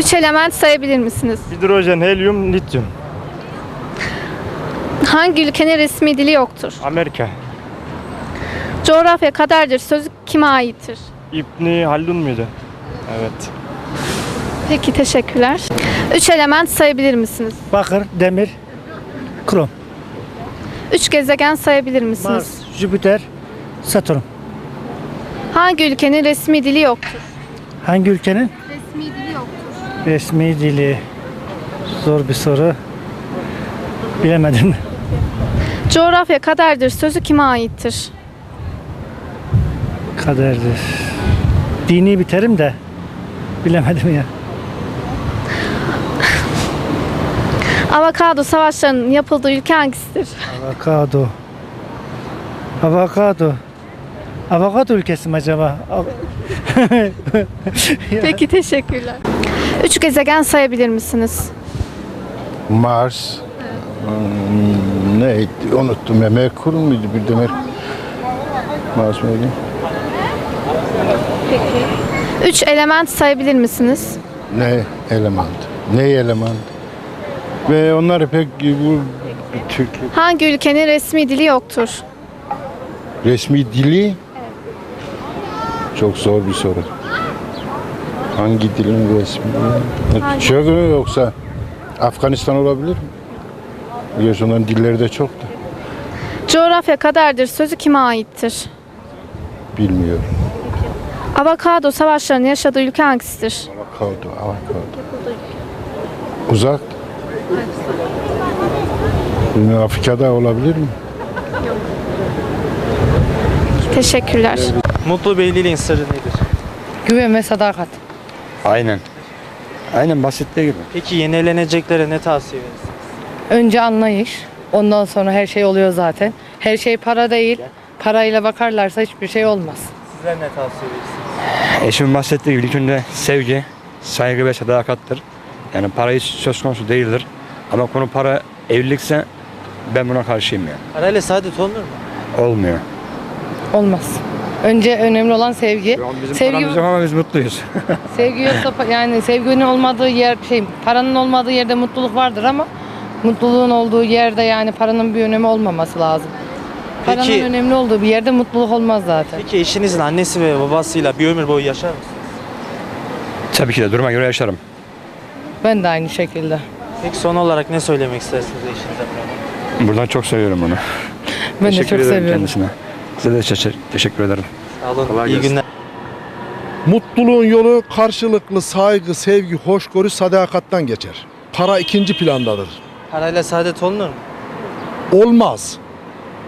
Üç element sayabilir misiniz? Hidrojen, helyum, lityum. Hangi ülkenin resmi dili yoktur? Amerika. Coğrafya kaderdir sözü kime aittir? İbni Haldun muydu? Evet. Peki teşekkürler. Üç element sayabilir misiniz? Bakır, demir, krom, Üç gezegen sayabilir misiniz? Mars, Jüpiter, Satürn. Hangi ülkenin resmi dili yoktur? Hangi ülkenin. Resmi dili? Zor bir soru. Bilemedim. Coğrafya kaderdir sözü kime aittir? Kaderdir. Dini bir terim de bilemedim ya. Avokado savaşlarının yapıldığı ülke hangisidir? Avokado. Avokado. Avokado ülkesi mi acaba? Peki teşekkürler. Üç gezegen sayabilir misiniz? Mars. Hmm, neydi? Unuttum ya. Merkür müydü? Bir de Merkür. Mars mıydı? Üç element sayabilir misiniz? Ne element? Ne element? Ve onlar pek bu Türkiye Hangi ülkenin resmi dili yoktur? resmi dili çok zor bir soru. Hangi dilin resmi? Türkçe mi yoksa Afganistan olabilir mi? Biliyorsun onların dilleri de çok da. Coğrafya kaderdir sözü kime aittir? Bilmiyorum. Avokado savaşlarının yaşadığı ülke hangisidir? Avokado, avokado. Uzak. Bilmiyorum Afrika'da olabilir mi? Teşekkürler. Mutlu evliliğin sırrı nedir? Güven ve sadakat. Aynen. Aynen basit değil gibi. Peki yeni evleneceklere ne tavsiye verirsiniz? Önce anlayış. Ondan sonra her şey oluyor zaten. Her şey para değil. Parayla bakarlarsa hiçbir şey olmaz. Sizler ne tavsiye verirsiniz? Eşimin bahsettiği gibi ilk önce sevgi, saygı ve sadakattır. Yani para hiç söz konusu değildir. Ama konu para evlilikse ben buna karşıyım yani. Parayla saadet olunur mu? Olmuyor. Olmaz. Önce önemli olan sevgi. Bizim Sevgi- paramız yok ama biz mutluyuz. Sevgi yoksa yani sevginin olmadığı yer şey paranın olmadığı yerde mutluluk vardır ama mutluluğun olduğu yerde yani paranın bir önemi olmaması lazım. Paranın Peki- önemli olduğu bir yerde mutluluk olmaz zaten. Peki eşinizin annesi ve babasıyla bir ömür boyu yaşar mısınız? Tabii ki de duruma göre yaşarım. Ben de aynı şekilde. Peki son olarak ne söylemek istersiniz eşinize? Buradan çok seviyorum onu. Ben de teşekkür çok ederim seviyorum. kendisine. Size de teşekkür- ederim. Sağ olun. Kolay İyi gelsin. günler. Mutluluğun yolu karşılıklı saygı, sevgi, hoşgörü, sadakattan geçer. Para ikinci plandadır. Parayla saadet olunur mu? Olmaz.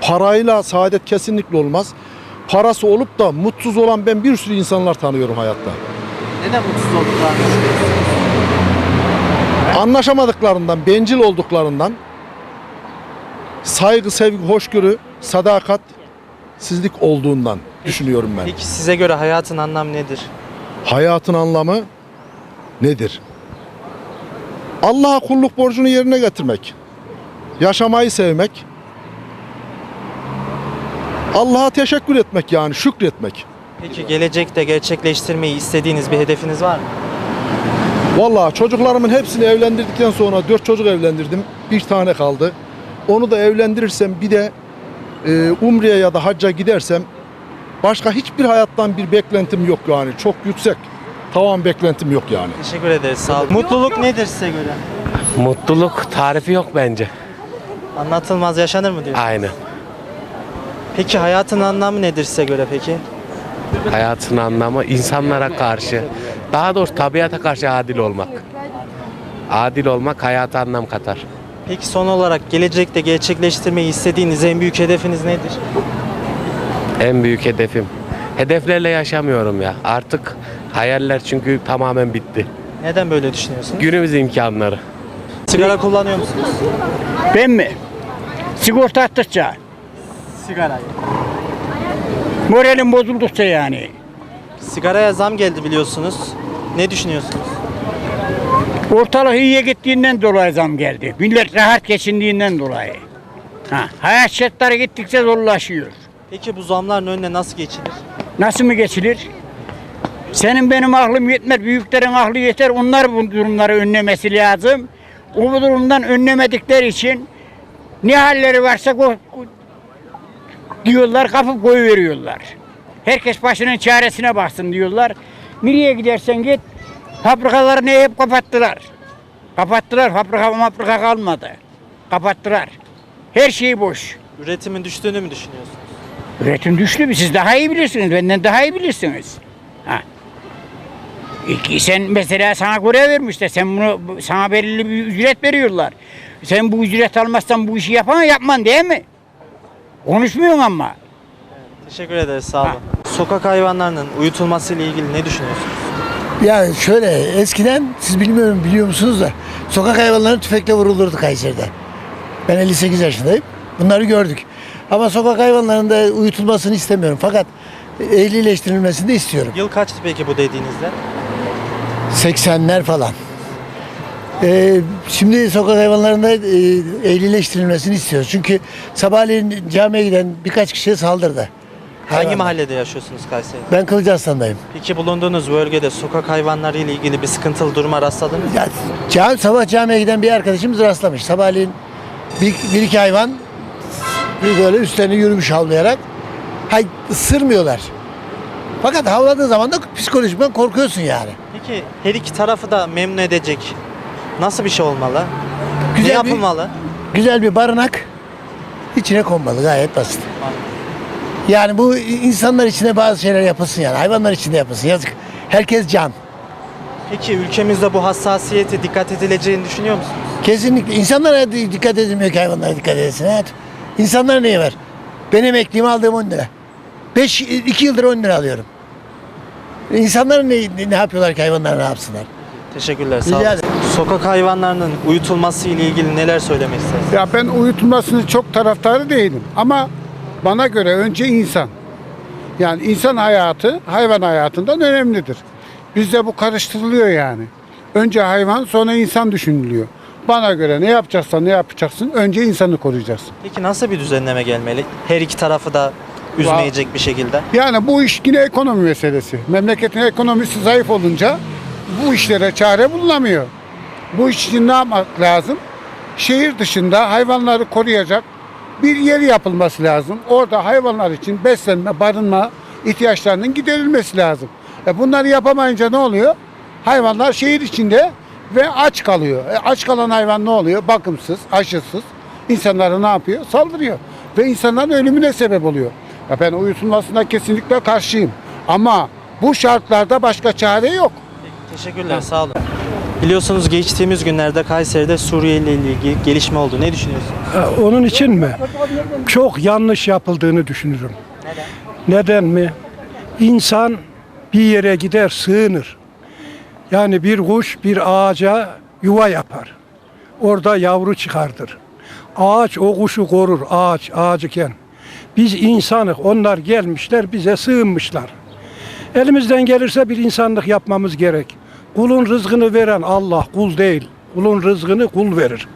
Parayla saadet kesinlikle olmaz. Parası olup da mutsuz olan ben bir sürü insanlar tanıyorum hayatta. Neden mutsuz olduklarını düşünüyorsunuz? Anlaşamadıklarından, bencil olduklarından saygı, sevgi, hoşgörü, sadakat sizlik olduğundan düşünüyorum ben. Peki size göre hayatın anlamı nedir? Hayatın anlamı nedir? Allah'a kulluk borcunu yerine getirmek. Yaşamayı sevmek. Allah'a teşekkür etmek yani şükretmek. Peki gelecekte gerçekleştirmeyi istediğiniz bir hedefiniz var mı? Vallahi çocuklarımın hepsini evlendirdikten sonra dört çocuk evlendirdim. Bir tane kaldı. Onu da evlendirirsem bir de e, Umre'ye ya da hacca gidersem başka hiçbir hayattan bir beklentim yok yani. Çok yüksek. Tavan beklentim yok yani. Teşekkür ederiz. Sağ olun. Mutluluk nedir size göre? Mutluluk tarifi yok bence. Anlatılmaz yaşanır mı diyor? Aynı. Peki hayatın anlamı nedir size göre peki? Hayatın anlamı insanlara karşı, daha doğrusu tabiata karşı adil olmak. Adil olmak hayata anlam katar. Peki son olarak gelecekte gerçekleştirmeyi istediğiniz en büyük hedefiniz nedir? En büyük hedefim. Hedeflerle yaşamıyorum ya. Artık hayaller çünkü tamamen bitti. Neden böyle düşünüyorsunuz? Günümüz imkanları. Sigara kullanıyor musunuz? Ben mi? Sigorta attıkça, Sigarayı. moralim bozuldukça yani. Sigaraya zam geldi biliyorsunuz. Ne düşünüyorsunuz? Ortalık iyiye gittiğinden dolayı zam geldi. Millet rahat geçindiğinden dolayı. Ha, hayat şartları gittikçe zorlaşıyor. Peki bu zamların önüne nasıl geçilir? Nasıl mı geçilir? Senin benim aklım yetmez, büyüklerin aklı yeter. Onlar bu durumları önlemesi lazım. O bu durumdan önlemedikleri için ne halleri varsa ko- diyorlar, kapıp koyu veriyorlar. Herkes başının çaresine baksın diyorlar. Nereye gidersen git, fabrikalarını hep kapattılar. Kapattılar, fabrika fabrika kalmadı. Kapattılar. Her şey boş. Üretimin düştüğünü mü düşünüyorsunuz? Üretim düştü mü? Siz daha iyi bilirsiniz. Benden daha iyi bilirsiniz. Ha. İki, sen mesela sana görev vermişler. Sen bunu sana belirli bir ücret veriyorlar. Sen bu ücret almazsan bu işi yapan yapman değil mi? Konuşmuyorsun ama. Teşekkür ederiz sağ olun. Sokak hayvanlarının uyutulması ile ilgili ne düşünüyorsunuz? Ya şöyle eskiden siz bilmiyorum biliyor musunuz da sokak hayvanları tüfekle vurulurdu Kayseri'de. Ben 58 yaşındayım. Bunları gördük. Ama sokak hayvanlarının da uyutulmasını istemiyorum. Fakat ehlileştirilmesini de istiyorum. Yıl kaçtı peki bu dediğinizde? 80'ler falan. Ee, şimdi sokak hayvanlarında e, ehlileştirilmesini istiyoruz. Çünkü sabahleyin camiye giden birkaç kişiye saldırdı. Hangi mahallede yaşıyorsunuz Kayseri'de? Ben Kılıçarslan'dayım. Peki bulunduğunuz bölgede sokak hayvanları ile ilgili bir sıkıntılı duruma rastladınız mı? Ya, cami, sabah camiye giden bir arkadaşımız rastlamış. Sabahleyin bir, bir iki hayvan bir böyle üstlerini yürümüş havlayarak. Hay, ısırmıyorlar. Fakat havladığı zaman da psikolojikman korkuyorsun yani. Peki her iki tarafı da memnun edecek nasıl bir şey olmalı? Güzel ne bir- yapılmalı? Güzel bir barınak içine konmalı gayet basit. Yani bu insanlar içinde bazı şeyler yapılsın yani. Hayvanlar içinde yapılsın. Yazık. Herkes can. Peki ülkemizde bu hassasiyete dikkat edileceğini düşünüyor musunuz? Kesinlikle. İnsanlara di- dikkat edilmiyor ki hayvanlara dikkat edilsin. Evet. İnsanlar neye var? Ben emekliyim aldığım 10 lira. 5, 2 yıldır 10 lira alıyorum. İnsanlar ne, ne yapıyorlar ki hayvanlar ne yapsınlar? Teşekkürler sağ olun. Sokak hayvanlarının uyutulması ile ilgili neler söylemek istersiniz? Ya ben uyutulmasını çok taraftarı değilim ama bana göre önce insan. Yani insan hayatı hayvan hayatından önemlidir. Bizde bu karıştırılıyor yani. Önce hayvan sonra insan düşünülüyor. Bana göre ne yapacaksan ne yapacaksın önce insanı koruyacaksın. Peki nasıl bir düzenleme gelmeli? Her iki tarafı da üzmeyecek bir şekilde. Yani bu iş yine ekonomi meselesi. Memleketin ekonomisi zayıf olunca bu işlere çare bulunamıyor. Bu iş için ne yapmak lazım? Şehir dışında hayvanları koruyacak bir yer yapılması lazım. Orada hayvanlar için beslenme, barınma ihtiyaçlarının giderilmesi lazım. E bunları yapamayınca ne oluyor? Hayvanlar şehir içinde ve aç kalıyor. E aç kalan hayvan ne oluyor? Bakımsız, aşısız. İnsanlara ne yapıyor? Saldırıyor. Ve insanların ölümüne sebep oluyor. Ya ben uyutulmasına kesinlikle karşıyım. Ama bu şartlarda başka çare yok. Teşekkürler sağ olun. Biliyorsunuz geçtiğimiz günlerde Kayseri'de Suriye ile ilgili gelişme oldu. Ne düşünüyorsunuz? Onun için mi? Çok yanlış yapıldığını düşünürüm. Neden mi? İnsan bir yere gider sığınır. Yani bir kuş bir ağaca yuva yapar. Orada yavru çıkardır. Ağaç o kuşu korur. Ağaç ağacıken. Biz insanık. Onlar gelmişler bize sığınmışlar. Elimizden gelirse bir insanlık yapmamız gerek. Kulun rızkını veren Allah, kul değil. Kulun rızkını kul verir.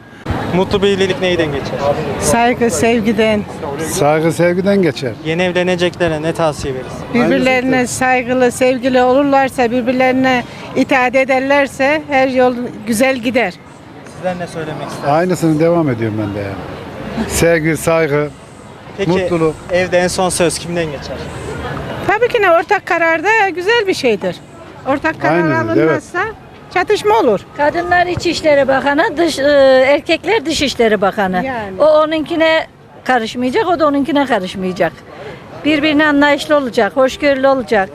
Mutlu bir evlilik neyden geçer? Saygı, sevgiden, Saygı sevgiden geçer. Yeni evleneceklere ne tavsiye verirsiniz? birbirlerine saygılı, sevgili olurlarsa, birbirlerine itaat ederlerse her yol güzel gider. Sizler ne söylemek istersiniz? Aynısını devam ediyorum ben de yani. Sevgi, saygı, Peki mutluluk. evde en son söz kimden geçer? Tabii ki ne ortak kararda güzel bir şeydir. Ortak karar Aynen alınmazsa çatışma olur. Kadınlar İçişleri Bakanı, dış, e, erkekler Dışişleri Bakanı. Yani. O onunkine karışmayacak, o da onunkine karışmayacak. Birbirine anlayışlı olacak, hoşgörülü olacak.